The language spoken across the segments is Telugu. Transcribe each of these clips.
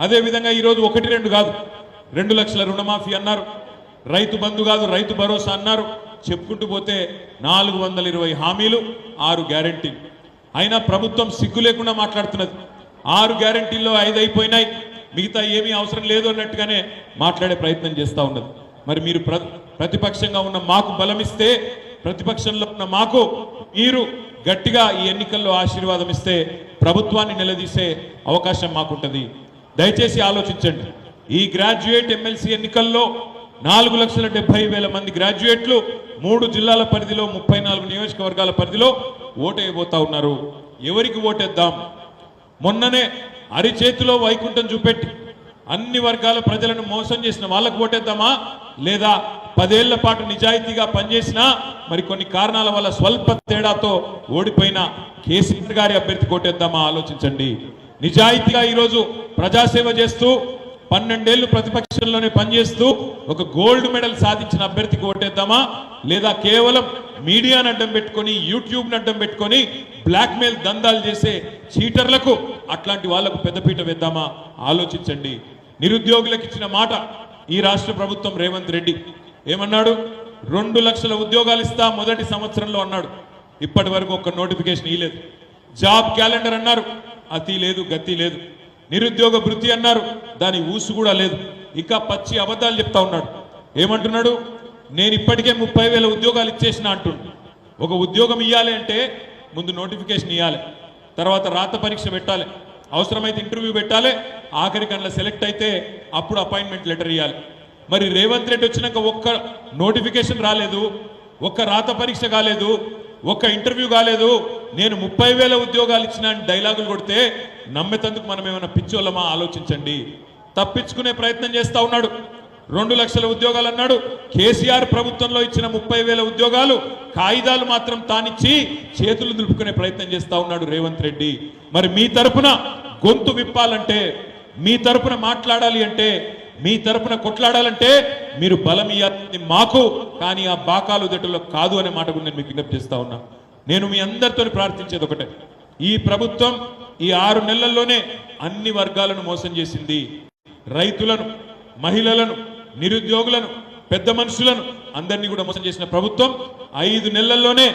అదేవిధంగా ఈరోజు ఒకటి రెండు కాదు. రెండు లక్షల రుణమాఫీ అన్నారు. రైతు బంధు కాదు రైతు భరోసా అన్నారు. చెప్పుకుంటూ పోతే నాలుగు వందల ఇరవై హామీలు ఆరు గ్యారంటీ అయినా ప్రభుత్వం సిగ్గు లేకుండా మాట్లాడుతున్నది. ఆరు గ్యారంటీల్లో ఐదు అయిపోయినాయి. మిగతా ఏమీ అవసరం లేదు అన్నట్టుగానే మాట్లాడే ప్రయత్నం చేస్తూ ఉన్నది. మరి మీరు ప్ర ప్రతిపక్షంగా ఉన్న మాకు బలమిస్తే ప్రతిపక్షంలో ఉన్న మాకు మీరు గట్టిగా ఈ ఎన్నికల్లో ఆశీర్వాదం ఇస్తే ప్రభుత్వాన్ని నిలదీసే అవకాశం మాకుంటుంది. దయచేసి ఆలోచించండి. ఈ గ్రాడ్యుయేట్ ఎమ్మెల్సీ ఎన్నికల్లో నాలుగు లక్షల డెబ్బై వేల మంది గ్రాడ్యుయేట్లు మూడు జిల్లాల పరిధిలో ముప్పై నాలుగు నియోజకవర్గాల పరిధిలో ఓటేయబోతా ఉన్నారు. ఎవరికి ఓటేద్దాం? మొన్ననే అరిచేతిలో వైకుంఠం చూపెట్టి అన్ని వర్గాల ప్రజలను మోసం చేసిన వాళ్ళకు ఓటేద్దామా? లేదా పదేళ్ళ పాటు నిజాయితీగా పనిచేసినా మరి కొన్ని కారణాల వల్ల స్వల్ప తేడాతో ఓడిపోయిన కేసీఆర్ గారి అభ్యర్థి కోటేద్దామా ఆలోచించండి. నిజాయితీగా ఈరోజు ప్రజాసేవ చేస్తూ పన్నెండేళ్ళు ప్రతిపక్షంలోనే పనిచేస్తూ ఒక గోల్డ్ మెడల్ సాధించిన అభ్యర్థికి ఓటేద్దామా? లేదా కేవలం మీడియాను అడ్డం పెట్టుకొని యూట్యూబ్ను అడ్డం పెట్టుకొని బ్లాక్మెయిల్ దందాలు చేసే చీటర్లకు అట్లాంటి వాళ్ళకు పెద్దపీట వేద్దామా? ఆలోచించండి. నిరుద్యోగులకు ఇచ్చిన మాట ఈ రాష్ట్ర ప్రభుత్వం రేవంత్ రెడ్డి. ఏమన్నాడు? రెండు లక్షల ఉద్యోగాలు ఇస్తా మొదటి సంవత్సరంలో అన్నాడు. ఇప్పటి వరకు ఒక్క నోటిఫికేషన్ ఇవ్వలేదు జాబ్ క్యాలెండర్ అన్నారు. అతి లేదు గతి లేదు. నిరుద్యోగ భృతి అన్నారు దాని ఊసు కూడా లేదు. ఇంకా పచ్చి అబద్ధాలు చెప్తా ఉన్నాడు. ఏమంటున్నాడు? నేను ఇప్పటికే ముప్పై వేల ఉద్యోగాలు ఇచ్చేసిన అంటుండు. ఒక ఉద్యోగం ఇవ్వాలి అంటే ముందు నోటిఫికేషన్ ఇవ్వాలి తర్వాత రాత పరీక్ష పెట్టాలి. అవసరమైతే ఇంటర్వ్యూ పెట్టాలి. ఆఖరికి అందులో సెలెక్ట్ అయితే అప్పుడు అపాయింట్మెంట్ లెటర్ ఇవ్వాలి మరి రేవంత్ రెడ్డి వచ్చినాక ఒక్క నోటిఫికేషన్ రాలేదు ఒక్క రాత పరీక్ష కాలేదు ఒక్క ఇంటర్వ్యూ కాలేదు. నేను ముప్పై వేల ఉద్యోగాలు ఇచ్చిన డైలాగులు కొడితే నమ్మేతందుకు మనం ఏమైనా పిచ్చోళ్ళమా ఆలోచించండి. తప్పించుకునే ప్రయత్నం చేస్తా ఉన్నాడు. రెండు లక్షల ఉద్యోగాలు అన్నాడు. కేసీఆర్ ప్రభుత్వంలో ఇచ్చిన ముప్పై వేల ఉద్యోగాలు కాగితాలు మాత్రం తానిచ్చి చేతులు దులుపుకునే ప్రయత్నం చేస్తా ఉన్నాడు రేవంత్ రెడ్డి. మరి మీ తరపున గొంతు విప్పాలంటే మీ తరపున మాట్లాడాలి అంటే మీ తరపున కొట్లాడాలంటే మీరు బలం ఇవ్వాలి మాకు కానీ ఆ బాకాలు దట్టులో కాదు అనే మాట కూడా నేను మీకు విజ్ఞప్తి చేస్తా ఉన్నా. నేను మీ అందరితో ప్రార్థించేది ఒకటే. ఈ ప్రభుత్వం ఈ ఆరు నెలల్లోనే అన్ని వర్గాలను మోసం చేసింది. రైతులను మహిళలను నిరుద్యోగులను పెద్ద మనుషులను అందరినీ కూడా మోసం చేసిన ప్రభుత్వం ఐదు నెలల్లోనే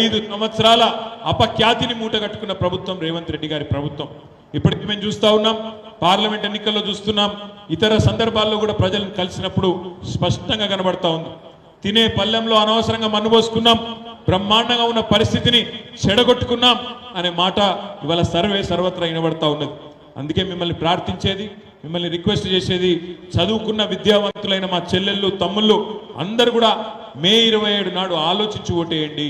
ఐదు సంవత్సరాల అపఖ్యాతిని మూటగట్టుకున్న ప్రభుత్వం రేవంత్ రెడ్డి గారి ప్రభుత్వం. ఇప్పటికి మేము చూస్తా ఉన్నాం పార్లమెంట్ ఎన్నికల్లో చూస్తున్నాం. ఇతర సందర్భాల్లో కూడా ప్రజలను కలిసినప్పుడు స్పష్టంగా కనబడతా ఉంది. తినే పల్లెంలో అనవసరంగా మన్నుపోసుకున్నాం బ్రహ్మాండంగా ఉన్న పరిస్థితిని చెడగొట్టుకున్నాం అనే మాట ఇవాళ సర్వే సర్వత్రా వినబడతా ఉన్నది. అందుకే మిమ్మల్ని ప్రార్థించేది మిమ్మల్ని రిక్వెస్ట్ చేసేది చదువుకున్న విద్యావంతులైన మా చెల్లెళ్ళు తమ్ముళ్ళు అందరు కూడా మే ఇరవై ఏడు నాడు ఆలోచించి ఓటేయండి.